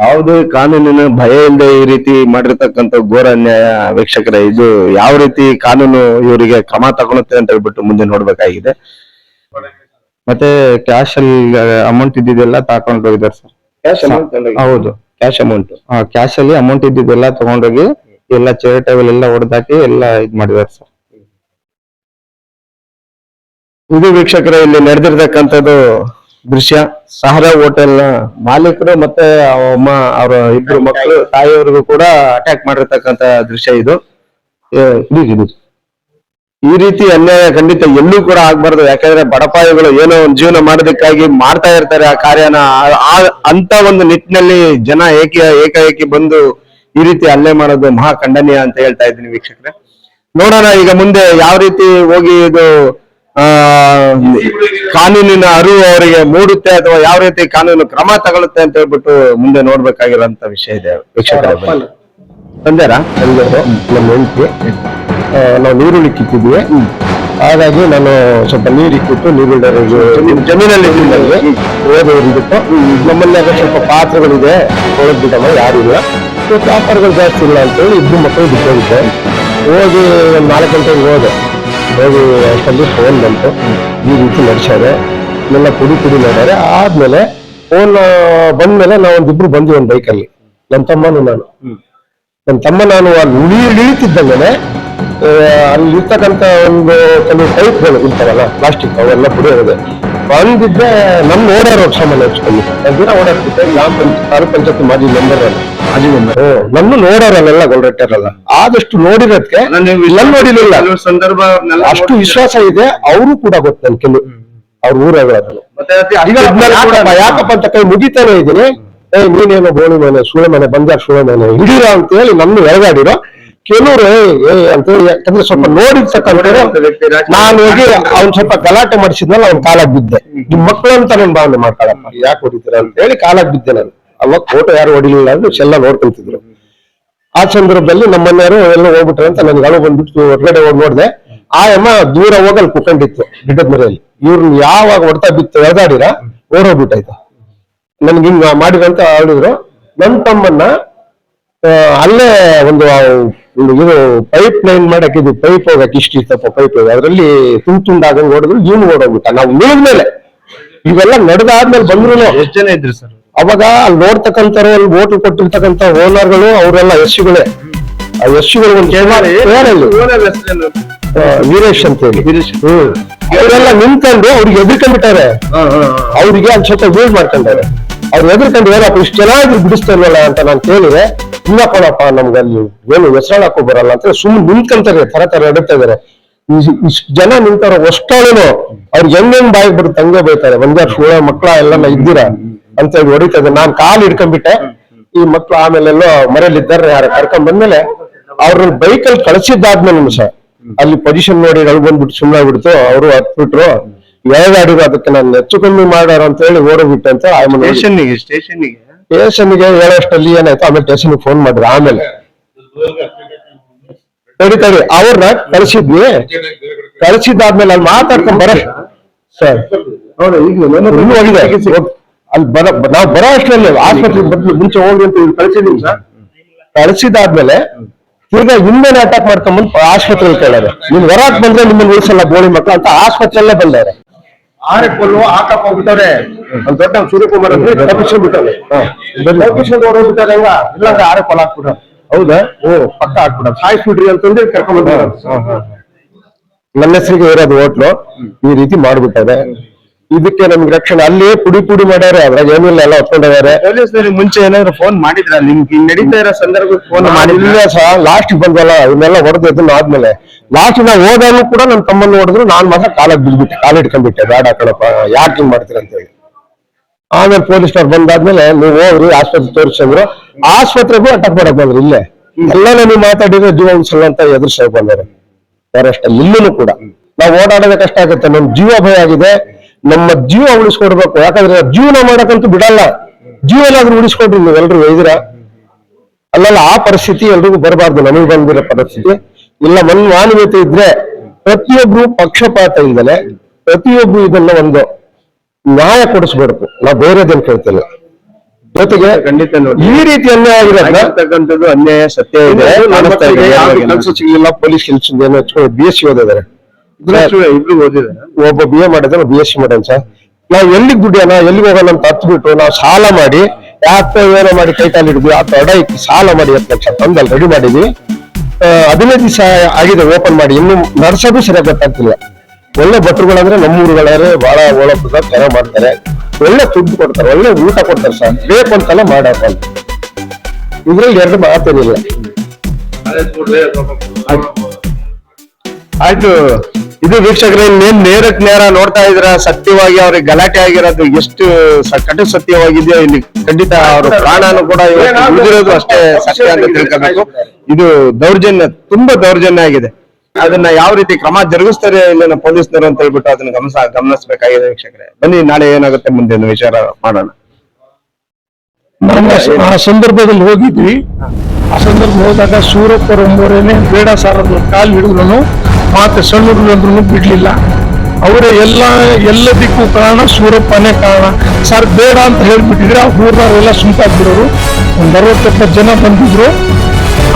ಯಾವುದೇ ಕಾನೂನಿನ ಭಯ ಇಲ್ಲದೆ ಈ ರೀತಿ ಮಾಡಿರ್ತಕ್ಕಂಥ ಘೋರ ಅನ್ಯಾಯ ವೀಕ್ಷಕರೇ ಇದು ಯಾವ ರೀತಿ ಕಾನೂನು ಇವರಿಗೆ ಕ್ರಮ ತಗೊಳುತ್ತೆ ಅಂತ ಹೇಳ್ಬಿಟ್ಟು ಮುಂದೆ ನೋಡ್ಬೇಕಾಗಿದೆ. ಮತ್ತೆ ಕ್ಯಾಶ್ ಅಲ್ಲಿ ಅಮೌಂಟ್ ಇದ್ದಿದ್ದೆಲ್ಲ ತಕೊಂಡ್ ಹೋಗಿದ್ದಾರೆ ಸರ್. ಹೌದು ಕ್ಯಾಶ್ ಅಮೌಂಟ್ ಕ್ಯಾಶ್ ಅಲ್ಲಿ ಅಮೌಂಟ್ ಇದ್ದಿದ್ದೆಲ್ಲ ತಗೊಂಡೋಗಿ ಎಲ್ಲ ಚೇರ್ ಟೇಬಲ್ ಎಲ್ಲ ಹೊಡೆದಾಕಿ ಎಲ್ಲ ಇದ್ ಮಾಡಿದ್ದಾರೆ ಸರ್. ಇದು ವೀಕ್ಷಕರೇ ಇಲ್ಲಿ ನಡೆದಿರ್ತಕ್ಕಂಥದ್ದು ದೃಶ್ಯ. ಸಹರಾ ಹೋಟೆಲ್ನ ಮಾಲೀಕರು ಮತ್ತೆ ಅಮ್ಮ ಅವರ ಇಬ್ರು ಮಕ್ಕಳು ತಾಯಿಯವರಿಗೂ ಕೂಡ ಅಟ್ಯಾಕ್ ಮಾಡಿರ್ತಕ್ಕಂತ ದೃಶ್ಯ ಇದು. ಈ ರೀತಿ ಅನ್ಯಾಯ ಖಂಡಿತ ಎಲ್ಲೂ ಕೂಡ ಆಗ್ಬಾರ್ದು. ಯಾಕಂದ್ರೆ ಬಡಪಾಯಿಗಳು ಏನೋ ಒಂದು ಜೀವನ ಮಾಡೋದಕ್ಕಾಗಿ ಮಾಡ್ತಾ ಇರ್ತಾರೆ ಆ ಕಾರ್ಯನ. ಆ- ಅಂತ ಒಂದು ನಿಟ್ಟಿನಲ್ಲಿ ಜನ ಏಕೆ ಏಕಾಏಕಿ ಬಂದು ಈ ರೀತಿ ಹಲ್ಲೆ ಮಾಡೋದು ಮಹಾ ಖಂಡನೀಯ ಅಂತ ಹೇಳ್ತಾ ಇದ್ದೀನಿ ವೀಕ್ಷಕರೇ. ನೋಡೋಣ ಈಗ ಮುಂದೆ ಯಾವ ರೀತಿ ಹೋಗಿ ಇದು ಕಾನೂನಿನ ಅರಿವು ಅವರಿಗೆ ಮೂಡುತ್ತೆ ಅಥವಾ ಯಾವ ರೀತಿ ಕಾನೂನು ಕ್ರಮ ತಗೊಳುತ್ತೆ ಅಂತ ಹೇಳ್ಬಿಟ್ಟು ಮುಂದೆ ನೋಡ್ಬೇಕಾಗಿರೋಂತ ವಿಷಯ ಇದೆ ವೀಕ್ಷಕರೇ. ತಂದೆರಾ ನಮ್ಮ ಹೆಂಡತಿ. ನಾವು ನೀರುಳ್ಳಿ ಕಿತ್ತಿದ್ವಿ ಹಾಗಾಗಿ ನಾನು ಸ್ವಲ್ಪ ನೀರು ಇಕ್ಕಿಟ್ಟು ನೀರು ಜಮೀನಲ್ಲಿ ಓದೋರಿಗಿಟ್ಟು ನಮ್ಮಲ್ಲಿ ಆಗ ಸ್ವಲ್ಪ ಪಾತ್ರಗಳಿದೆ. ತೊಳೆದ್ ಯಾರು ಯಾರಿಲ್ಲ ಸೊ ಪ್ಯಾಪರ್ಗಳು ಜಾಸ್ತಿ ಇಲ್ಲ ಅಂತೇಳಿ ಇಬ್ಬರು ಮಕ್ಕಳು ಬಿಟ್ಟೋಗಿದ್ದೆ. ಹೋಗಿ ಒಂದು ನಾಲ್ಕು ಗಂಟೆಗೆ ಹೋದೆ. ಹೋಗಿ ಅಷ್ಟಲ್ಲಿ ಫೋನ್ ಬಂತು. ಈ ರೀತಿ ನಡೆಸ್ಯಾರೆ. ಎಲ್ಲ ಪುಡಿ ಪುಡಿ ಮಾಡ್ಯಾರೆ. ಆದ್ಮೇಲೆ ಫೋನ್ ಬಂದ್ಮೇಲೆ ನಾವು ಒಂದಿಬ್ರು ಬಂದ್ವಿ ಒಂದು ಬೈಕಲ್ಲಿ ನನ್ನ ತಮ್ಮನು ನಾನು. ನನ್ನ ತಮ್ಮ ನಾನು ಅಲ್ಲಿ ಉಳಿ ಮೇಲೆ ಅಲ್ಲಿ ಇರ್ತಕ್ಕಂಥ ಒಂದು ಕೆಲವು ಪೈಪ್ಗಳು ಇರ್ತಾವಲ್ಲ ಪ್ಲಾಸ್ಟಿಕ್ ಅವೆಲ್ಲ ಪುಡಿಯೋದೆ ಬಂದಿದ್ದೆ ನಮ್ ಓಡಾರು ಸಾಮಾನ್ಯ ಹಚ್ಕೊಂಡು ನಾನು ದಿನ ಓಡಾಡ್ತಿದ್ದೆ ಗ್ರಾಮ ಪಂಚಾಯತ್ ತಾಲೂಕ್ ಪಂಚಾಯತ್ ಮಾಜಿ ಮೆಂಬರ್ ಮಾಜಿ ಮೆಂಬರ್ ನನ್ನ ನೋಡೋರಲ್ಲೆಲ್ಲ ಗೊಲ್ರೆಟ್ಟರಲ್ಲ ಆದಷ್ಟು ನೋಡಿರೋದಕ್ಕೆ ಇಲ್ಲ ನೋಡಿಲಿಲ್ಲ. ಸಂದರ್ಭ ಅಷ್ಟು ವಿಶ್ವಾಸ ಇದೆ ಅವರು ಕೂಡ ಗೊತ್ತು ನನ್ ಕೆಲವು ಅವ್ರ ಊರಗಳನ್ನು ಯಾಕಪ್ಪ ಯಾಕಪ್ಪ ಅಂತ ಕೈ ಮುಗಿತಾನೆ ಇದೀನಿ. ಏ ನೀನೇನೋ ಬೋಳಿ ಮನೆ ಸುಳೆ ಮನೆ ಬಂಜಾರ ಸುಳೆ ಮನೆ ಹಿಡೀರ ಅಂತ ಹೇಳಿ ನಮ್ಮ ಎಳಗಾಡಿರೋ ಕೆಲವರು ಅಂತ ಯಾಕಂದ್ರೆ ಸ್ವಲ್ಪ ನೋಡಿರ್ತಕ್ಕಂಥ ನಾನು ಹೋಗಿ ಅವ್ನ್ ಸ್ವಲ್ಪ ಗಲಾಟೆ ಮಾಡಿಸಿದ್ಮೇಲೆ ಅವ್ನ ಕಾಲಾಗ್ ಬಿದ್ದೆ. ನಿಮ್ ಮಕ್ಕಳು ಅಂತ ನನ್ ಭಾವನೆ ಮಾಡ್ಕೊಳಪ್ಪ ಯಾಕೆ ಹೊಡಿತೀರ ಅಂತ ಹೇಳಿ ಕಾಲಾಗ್ ಬಿದ್ದೆ ನಾನು. ಅವಾಗ ಫೋಟೋ ಯಾರು ಹೊಡಿಲಿಲ್ಲ ಅಂದ್ರೆ ಎಲ್ಲ ನೋಡ್ಕೊಂತಿದ್ರು. ಆ ಸಂದರ್ಭದಲ್ಲಿ ನಮ್ಮ ಮನೆಯವರು ಎಲ್ಲ ಹೋಗ್ಬಿಟ್ರೆ ಅಂತ ನನ್ಗೆ ಅಳು ಬಂದ್ಬಿಟ್ಟು ಹೊರಗಡೆ ಹೋಗಿ ನೋಡಿದೆ. ಆ ಅಮ್ಮ ದೂರ ಹೋಗಲ್ಲಿ ಕುಕೊಂಡಿತ್ತು ಗಿಡದ ಮರೆಯಲ್ಲಿ ಇವ್ರನ್ನ ಯಾವಾಗ ಹೊಡ್ತಾ ಬಿತ್ತು ಎಳ್ದಾಡಿರ ಓಡೋಗ್ಬಿಟ್ಟಾಯ್ತು ನನ್ಗೆ ಹಿಂಗ ಮಾಡಿದಂತ ಹೇಳಿದ್ರು. ನನ್ ತಮ್ಮನ್ನ ಅಲ್ಲೇ ಒಂದು ಇದು ಪೈಪ್ ಲೈನ್ ಮಾಡಕ್ ಇದು ಪೈಪ್ ಹೋಗಕ್ಕೆ ಇಷ್ಟ ಇತ್ತಪ್ಪ ಪೈಪ್ ಅದರಲ್ಲಿ ತುಂಡ್ ತುಂಡಾಗಂಗ್ ಹೊಡೆದ್ರು ಇವ್ನು ಓಡೋಗ್ಬಿಟ್ಟ. ನಾವು ಮೇಲೆ ಇವೆಲ್ಲ ನಡೆದಾದ್ಮೇಲೆ ಬಂದ್ರು ಎಷ್ಟ್ ಜನ ಇದ್ರಿ ಸರ್? ಅವಾಗ ಅಲ್ಲಿ ನೋಡ್ತಕ್ಕಂಥವ್ರು ಅಲ್ಲಿ ಓಟು ಕೊಟ್ಟಿರ್ತಕ್ಕಂಥ ಓನರ್ಗಳು ಅವರೆಲ್ಲ ಯಶುಗಳೇ. ಆ ಯಶುಗಳು ಒಂದು ವೀರೇಶ್ ಅಂತ ಹೇಳಿ. ಹ್ಮ್. ಅವರೆಲ್ಲ ನಿಂತ್ಕೊಂಡು ಅವ್ರಿಗೆ ಎದುರ್ಕೊಂಡ್ಬಿಟ್ಟಾರೆ ಅವ್ರಿಗೆ ಸ್ವಲ್ಪ ಯೂಸ್ ಮಾಡ್ಕೊಂಡಾರೆ ಅವ್ರು ಎದುರ್ಕೊಂಡು ಏನಪ್ಪ ಇಷ್ಟು ಚೆನ್ನಾಗಿ ಬಿಡಿಸ್ತಾ ಅಂತ ನಾನು ಕೇಳಿದೆ, ಇಲ್ಲ ಕಣಪ್ಪ, ನಮ್ಗೆ ಅಲ್ಲಿ ಏನು ಹೆಸರಾಡಕ್ಕೂ ಬರಲ್ಲ ಅಂತ ಸುಮ್ಮನೆ ನಿಂತ್ಕೊಂತಾರೆ ತರ ತರ ಎಡುತ್ತಾ ಇದಾರೆ. ಇಷ್ಟು ಜನ ನಿಂತಾರ ಅಷ್ಟಾಳುನು ಅವ್ರಿಗೆ ಹೆಂಗ್ ಬಾಯಿಗೆ ಬರುತ್ತೆ ಹಂಗೆ ಬೈತಾರೆ ಒಂದೇ ಸುಳ ಮಕ್ಳ ಎಲ್ಲ ಇದ್ದೀರಾ ಅಂತ ಹೇಳಿ ಹೊಡಿತಾ ಇದ್ದಾರೆ. ನಾನ್ ಕಾಲ್ ಹಿಡ್ಕೊಂಡ್ಬಿಟ್ಟೆ, ಈ ಮಕ್ಳು ಆಮೇಲೆಲ್ಲೋ ಮನೇಲಿದ್ದಾರೆ ಯಾರು ಕರ್ಕೊಂಡ್ ಬಂದ್ಮೇಲೆ ಅವ್ರನ್ನ ಬೈಕಲ್ಲಿ ಕಳಿಸಿದ್ದಾದ್ಮೇಲೆ ನಿಮಿಷ. ಅಲ್ಲಿ ಪೊಸಿಷನ್ ನೋಡಿ ಬಂದ್ಬಿಟ್ಟು ಸುಮ್ಮನೆ ಬಿಡ್ತು ಅವರು ಹತ್ಬಿಟ್ರು ಎಳೆದಾಡಿದ್ರು ಅದಕ್ಕೆ ನಾನು ಹೆಚ್ಚು ಕಮ್ಮಿ ಮಾಡೋರು ಅಂತ ಹೇಳಿ ಓಡೋಗ್ಬಿಟ್ಟೆ ಅಂತ ಆಮೇಲೆ ಸ್ಟೇಷನ್ನಿಗೆ ಸ್ಟೇಷನ್ನಿಗೆ? ಸ್ಟೇಷನ್ಗೆ ಹೇಳೋಷ್ಟಲ್ಲಿ ಏನಾಯ್ತು? ಆಮೇಲೆ ಸ್ಟೇಷನ್ಗೆ ಫೋನ್ ಮಾಡಿದ್ರು. ಆಮೇಲೆ ತಡಿ ತಡಿ ಅವ್ರನ್ನ ಕಳಿಸಿದ್ವಿ. ಕಳಿಸಿದ್ದಾದ್ಮೇಲೆ ಅಲ್ಲಿ ಮಾತಾಡ್ಕೊಂಡ್ ಬರ ಸರ್. ಹೋಗಿದೆ. ಅಲ್ಲಿ ಬರ ನಾವು ಬರೋ ಅಷ್ಟರಲ್ಲಿ ಆಸ್ಪತ್ರೆ ಬದಲು ಮುಂಚೆ ಹೋಗಿ ಅಂತ ಕಳಿಸಿದೀವಿ ಸರ್. ಕಳಿಸಿದಾದ್ಮೇಲೆ ತಿರ್ಗಾ ಹಿಂದೆ ಅಟ್ಯಾಕ್ ಮಾಡ್ಕೊಂಡ್ಬಂದು ಆಸ್ಪತ್ರೆಗೆ ಕೇಳಾರೆ. ನೀನ್ ಹೊರಾಕ್ ಬಂದ್ರೆ ನಿಮ್ಮನ್ನ ಉಳಿಸಲ್ಲ ಬೋಳಿ ಮಕ್ಕಳು ಅಂತ ಆಸ್ಪತ್ರೆಯಲ್ಲೇ ಬಂದವ್ರೆ. ಆರೆ ಕೊಲ್ಲು ಹಾಕಕ್ ಹೋಗ್ಬಿಟ್ಟವ್ರೆ ದೊಡ್ಡ ಸೂರ್ಯಕುಮಾರ್ ಅಂದ್ರೆ ತಪ್ಪಿಸ್ಕೊಂಡ್ ಬಿಟ್ಟಾನೆ ತಪ್ಪಿಸ್ಕೊಂಡ್ ಹೊರಡ್ಬಿಟ್ಟಾರೆ ಹಂಗ? ಇಲ್ಲಾಂದ್ರೆ ಆರೆ ಕೊಲ ಹಾಕ್ಬಿಟ್ಟಾರ ಹೌದಾ? ಓ ಪಕ್ಕ ಹಾಕ್ಬಿಟ್ಟಾರ ಸಾಯಿಸ್ಬಿಡ್ರಿ ಅಂತಂದ್ರೆ ಕರ್ಕೊಂಡ್ ಬಂದ ನನ್ನ ಹೆಸರಿಗೆ ಇರೋದು ಹೋಟ್ಲು. ಈ ರೀತಿ ಮಾಡ್ಬಿಟ್ಟಾರೆ ಇದಕ್ಕೆ ನಮ್ಗೆ ರಕ್ಷಣೆ. ಅಲ್ಲಿ ಪುಡಿ ಪುಡಿ ಮಾಡ್ಯಾರೆ. ಅದ್ರಾಗ ಏನಿಲ್ಲ ಎಲ್ಲ ಹೊತ್ಕೊಂಡಿದ್ದಾರೆ ಪೊಲೀಸರಿಗೆ ಮುಂಚೆ ಏನಾದ್ರು ಫೋನ್ ಮಾಡಿದ್ರ? ನಿಮ್ಗೆ ಹಿಂಗ್ ನಡೀತಾ ಇರೋ ಸಂದರ್ಭಕ್ಕೆ ಫೋನ್ ಮಾಡಿಲ್ಲ ಲಾಸ್ಟ್ ಬಂದಲ್ಲ ಇವನ್ನೆಲ್ಲ ಹೊಡೆದು ಅದನ್ನ ಆದ್ಮೇಲೆ. ಲಾಸ್ಟ್ ನಾವು ಹೋದಾಗೂ ಕೂಡ ನನ್ನ ತಮ್ಮನ್ನ ನೋಡಿದ್ರು ನಾನ್ ಮಾತ್ರ ಕಾಲಕ್ಕೆ ಬಿದ್ಬಿಟ್ಟೆ, ಕಾಲ ಇಟ್ಕೊಂಡ್ಬಿಟ್ಟೆ, ಬೇಡ ಕಣಪ್ಪ, ಯಾಕೆ ಹಿಂಗ್ ಮಾಡ್ತೀರ ಅಂತ ಹೇಳಿ ಆಮೇಲೆ ಪೊಲೀಸ್ನವ್ರು ಬಂದಾದ್ಮೇಲೆ ನೀವು ಹೋಗ್ರಿ, ಆಸ್ಪತ್ರೆ ತೋರಿಸಿದ್ರು ಆಸ್ಪತ್ರೆಗೂ ಅಟಕ್ ಮಾಡಕ್ ಬಂದ್ರಿ ಇಲ್ಲೇ. ಎಲ್ಲ ನೀವು ಮಾತಾಡಿದ್ರೆ ಜೀವ ಉಳಿಸಲ್ಲ ಅಂತ ಎದುರಿಸಕ್ ಬಂದಾರೆ ಫಾರೆಸ್ಟ್ ಇಲ್ಲೂ ಕೂಡ. ನಾವು ಓಡಾಡೋದೇ ಕಷ್ಟ ಆಗುತ್ತೆ. ನಮ್ ಜೀವ ಭಯ ಆಗಿದೆ. ನಮ್ಮ ಜೀವ ಉಳಿಸ್ಕೊಡ್ಬೇಕು. ಯಾಕಂದ್ರೆ ಜೀವನ ಮಾಡಕ್ಕಂತೂ ಬಿಡಲ್ಲ. ಜೀವ ಎಲ್ಲಾದ್ರೂ ಉಳಿಸ್ಕೊಡ್ರಿ ನೀವೆಲ್ರು ಒಯ್ದಿರ ಅಲ್ಲೆಲ್ಲ, ಆ ಪರಿಸ್ಥಿತಿ ಎಲ್ರಿಗೂ ಬರಬಾರ್ದು. ನಮಗೆ ಬಂದಿರೋ ಪರಿಸ್ಥಿತಿ. ಇಲ್ಲ ಮನ್ ಮಾನವೀಯತೆ ಇದ್ರೆ ಪ್ರತಿಯೊಬ್ರು ಪಕ್ಷಪಾತ ಇಲ್ದಲೆ ಪ್ರತಿಯೊಬ್ರು ಇದನ್ನ ಒಂದು ನ್ಯಾಯ ಕೊಡಿಸ್ಬೇಕು ನಾವು ಬೇರೆದೇನ್ ಕೇಳ್ತಿಲ್ಲ ಜೊತೆಗೆ ಖಂಡಿತ ಈ ರೀತಿ ಅನ್ಯಾಯ ಆಗಿರೋದು ಅನ್ಯಾಯ ಸತ್ಯ ಇದೆ. ಕೆಲಸ ಸಿಗ್ಲಿಲ್ಲ ಪೊಲೀಸ್ ಕೆಲಸ ಬಿ ಎಸ್ ಸಿ ಓದಿದ್ದಾರೆ. ಇಬ್ರು ಓದಿದ್ದಾರೆ. ಒಬ್ಬ ಬಿ ಎ ಮಾಡಿದ್ರೆ ಬಿ ಎಸ್ ಸಿ ಮಾಡೋಣ ಸರ್. ನಾವು ಎಲ್ಲಿಗೆ ದುಡಿಯೋಣ ಎಲ್ಲಿಗೆ ಹೋಗೋಣ ಅಂತ ಹತ್ಬಿಟ್ಟು ನಾವು ಸಾಲ ಮಾಡಿ ಯಾಕೆ ಏನೋ ಮಾಡಿ ಕೈ ಕಾಲು ಹಿಡಿದ್ವಿ ಆ ಇಕ್ಕಿ ಸಾಲ ಮಾಡಿ ಹತ್ತು ಲಕ್ಷ ತಂದಲ್ಲಿ ರೆಡಿ ಮಾಡಿದ್ವಿ. ಹದಿನೈದು ದಿವಸ ಆಗಿದೆ ಓಪನ್ ಮಾಡಿ. ಇನ್ನು ನಡ್ಸೋದು ಸರಿಯಾಗಿ ಗೊತ್ತಾಗ್ತಿಲ್ಲ. ಒಳ್ಳೆ ಭಟ್ರುಗಳಂದ್ರೆ ನಮ್ಮೂರುಗಳೇ ಬಹಳ ಒಳಪದ ಚೆನ್ನಾಗಿ ಮಾಡ್ತಾರೆ. ಒಳ್ಳೆ ದುಡ್ಡು ಕೊಡ್ತಾರೆ ಒಳ್ಳೆ ಊಟ ಕೊಡ್ತಾರೆ ಸರ್. ಬೇಕು ಅಂತೆಲ್ಲ ಮಾಡಲ್ಲ. ಇದ್ರಲ್ಲಿ ಎರಡು ಮಾತೇನಿಲ್ಲ. ಆಯ್ತು. ಇದು ವೀಕ್ಷಕರೇ ಇನ್ನೇನ್ ನೇರಕ್ ನೇರ ನೋಡ್ತಾ ಇದ್ರ ಸತ್ಯವಾಗಿ ಅವ್ರಿಗೆ ಗಲಾಟೆ ಆಗಿರೋದು ಎಷ್ಟು ಕಟು ಸತ್ಯವಾಗಿದೆಯೋ ಇಲ್ಲಿ. ಖಂಡಿತ ಅವ್ರ ಪ್ರಾಣನು ಕೂಡ ಉಳಿದಿರೋದು ಅಷ್ಟೇ ಸತ್ಯ ಅಂತ ತಿಳ್ಕೋಬೇಕು. ಇದು ದೌರ್ಜನ್ಯ ತುಂಬಾ ದೌರ್ಜನ್ಯ ಆಗಿದೆ. ಅದನ್ನ ಯಾವ ರೀತಿ ಕ್ರಮ ಜರುಗಿಸ್ತಾರೆ ಇಲ್ಲಿನ ಪೊಲೀಸ್ನವರು ಅಂತ ಹೇಳ್ಬಿಟ್ಟು ಅದನ್ನ ಗಮನಿಸ ಗಮನಿಸಬೇಕಾಗಿದೆ ವೀಕ್ಷಕರೇ. ಬನ್ನಿ ನಾಳೆ ಏನಾಗುತ್ತೆ ಮುಂದೆ ವಿಚಾರ ಮಾಡೋಣ. ಆ ಸಂದರ್ಭದಲ್ಲಿ ಹೋಗಿದ್ವಿ. ಆ ಸಂದರ್ಭ ಹೋದಾಗ ಸೂರಪ್ಪ ಮೂರೇನೆ ಬೇಡ ಸಾರದ ಅದ್ರ ಕಾಲು ಹಿಡಿದ್ರು ಮತ್ತೆ ಸಣ್ಣ ಬಿಡಲಿಲ್ಲ. ಅವರೇ ಎಲ್ಲ, ಎಲ್ಲದಕ್ಕೂ ಕಾರಣ ಸೂರಪ್ಪನೇ ಕಾರಣ. ಸರ್, ಬೇಡ ಅಂತ ಹೇಳ್ಬಿಟ್ಟಿದ್ರೆ ಆ ಊರ್ನವರೆಲ್ಲ ಸುಂಟಾಗ್ಬಿಡೋರು ಒಂದ್ ಅರವತ್ತೆಪ್ಪತ್ತು ಜನ ಬಂದಿದ್ರು.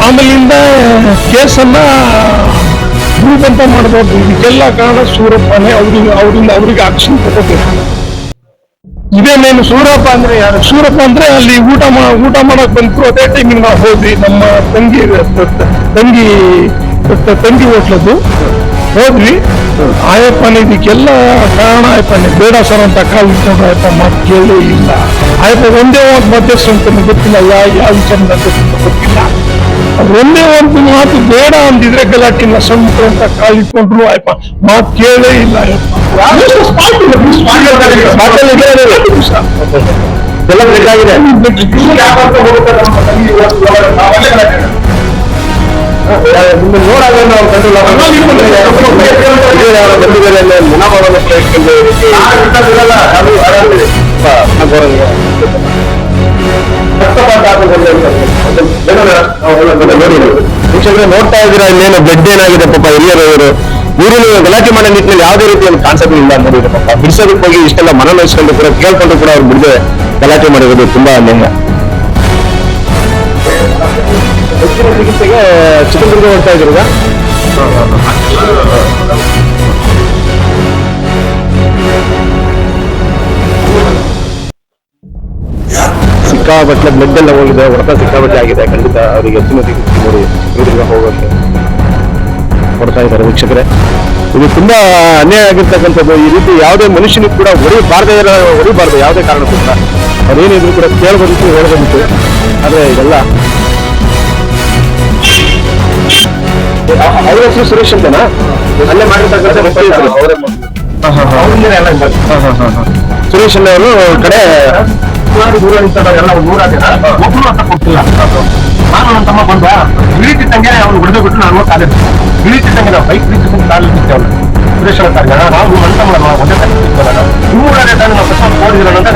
ಆಮೇಲಿಂದ ಕೇಸನ್ನ ಭೂಗಂತ ಮಾಡಬಹುದು ಇದಕ್ಕೆಲ್ಲ ಕಾರಣ ಸೂರಪ್ಪನೇ. ಅವ್ರಿಗೆ, ಅವರಿಂದ ಅವ್ರಿಗೆ ಆಕ್ಷನ್ ತಗೋಬೇಕು. ಇದೇನೇನು ಸೂರಪ್ಪ ಅಂದ್ರೆ ಯಾರು? ಸೂರಪ್ಪ ಅಂದ್ರೆ ಅಲ್ಲಿ ಊಟ ಊಟ ಮಾಡಕ್ ಬಂದ್ರು ಅದೇ ಟೈಮಿಗೆ ನಾವು ಹೋದ್ವಿ. ನಮ್ಮ ತಂಗಿ ತಂಗಿ ತಂಗಿ ಹೋಟ್ಲದ್ದು. ಹೋದ್ವಿ ಆಯಪ್ಪನ ಇದಕ್ಕೆಲ್ಲ ಕಾರಣ ಆಯಪ್ಪನೆ. ಬೇಡ ಸರ್ ಅಂತ ಕಾಲ್ ಇಟ್ಕೊಂಡು ಆಯಪ್ಪ ಮಾತು ಕೇಳೇ ಇಲ್ಲ. ಆಯಪ್ಪ ಒಂದೇ ಒಂದು ಮಧ್ಯಸ್ಥ ಅಂತ ಗೊತ್ತಿಲ್ಲ. ಯಾವ ಯಾವ ವಿಚಾರ ಗೊತ್ತಿಲ್ಲ. ಒಂದೇ ಒಂದು ಮಾತು ಬೇಡ ಅಂದಿದ್ರೆ ಗಲಾಟಿನ ಸಮುದ್ರ ಅಂತ ಕಾಲ್ ಇಟ್ಕೊಂಡ್ರು ಆಯಪ್ಪ. ಮಾತು ಕೇಳೇ ಇಲ್ಲ ಎಲ್ಲ ಮನೋಭಾವನೆ ವೀಕ್ಷಕರೇ, ನೋಡ್ತಾ ಇದ್ದೀರಾ ಇನ್ನೇನು ಬೆಡ್ ಏನಾಗಿದೆ ಪಾಪ ಹಿರಿಯರವರು? ಊರಿನ ಗಲಾಟೆ ಮಾಡೋ ನಿಟ್ಟಿನಲ್ಲಿ ಯಾವುದೇ ರೀತಿಯ ಕಾನ್ಸೆಪ್ಟ್ ಇಲ್ಲ ನೋಡಿದ್ರೆ ಪಾಪ. ಬಿಡಿಸೋದಕ್ಕೆ ಹೋಗಿ ಇಷ್ಟೆಲ್ಲ ಮನ ನೋಯಿಸ್ಕೊಂಡು ಕೂಡ, ಕೇಳ್ಕೊಂಡು ಕೂಡ ಅವ್ರು ಬಿಡದೆ ಗಲಾಟೆ ಮಾಡಿರೋದು ತುಂಬಾ ಅನ್ಯಾಯ. ಹೆಚ್ಚಿನ ಚಿಕಿತ್ಸೆಗೆ ಚಿತ್ರದುರ್ಗ ಹೋಗ್ತಾ ಇದ್ದೀರಾ? ಸಿಕ್ಕಾಪಟ್ಟೆ ಬ್ಲಡ್ ಎಲ್ಲ ಹೋಗಿದೆ, ಹೊಡೆತ ಸಿಕ್ಕಾಪಟ್ಟೆ ಆಗಿದೆ, ಖಂಡಿತ ಅವರಿಗೆ ಹೆಚ್ಚಿನ ಚಿಕಿತ್ಸೆ ನೋಡಿ ಚಿತ್ರದುರ್ಗ ಹೋಗೋಕ್ಕೆ ಕೊಡ್ತಾ ಇದ್ದಾರೆ ವೀಕ್ಷಕರೇ. ಇದು ತುಂಬಾ ಅನ್ಯಾಯ ಆಗಿರ್ತಕ್ಕಂಥದ್ದು. ಈ ರೀತಿ ಯಾವುದೇ ಮನುಷ್ಯನಿಗೆ ಕೂಡ ಹೊಡಿಬಾರ್ದೇ ಹೊಡಿಬಾರ್ದು ಯಾವುದೇ ಕಾರಣಕ್ಕೂ ಕೂಡ. ಅವ್ರೇನಿದ್ರು ಕೂಡ ಕೇಳಬಂತು ಹೇಳ್ಬೋದಿತ್ತು ಆದರೆ ಇದೆಲ್ಲ ಅವ್ರ ಹೆಸರು ಸುರೇಶ್ ಅಂತನಾ? ಅಲ್ಲೇ ಮಾಡಿರ್ತಕ್ಕಂಥ ಅವರೇ ಸುರೇಶ್ ಅನ್ನೋರು ಕಡೆ ದೂರ ಎಲ್ಲ ನೂರ ಜನ ಒಬ್ರು ಅಂತ ಕೊಟ್ಟಿಲ್ಲ. ನಾನು ನನ್ನ ತಮ್ಮ ಬಂದ ಇಳಿತಿದ್ದಂಗೆ ಅವ್ನು ಹೊಡೆದು ಬಿಟ್ಟು ನಾನು ಕಾಲೇಜ್ ಇಳಿತಿದ್ದಂಗೆ ನಾವು ಬೈಕ್ ಇಳಿತಿದ್ದಂಗೆ ಕಾಲೇಜ್ ನಿಂತೇವಲ್ಲ ಸುರೇಶ್ ಅಂತ ನಾವು ನನ್ನ ತಮ್ಮ ಒಂದೇ ತಾನೇ ನೂರ ತಾನೇ ನಾವು ಪ್ರಸಾದ ಓದಿರೋಣ ಅಂತ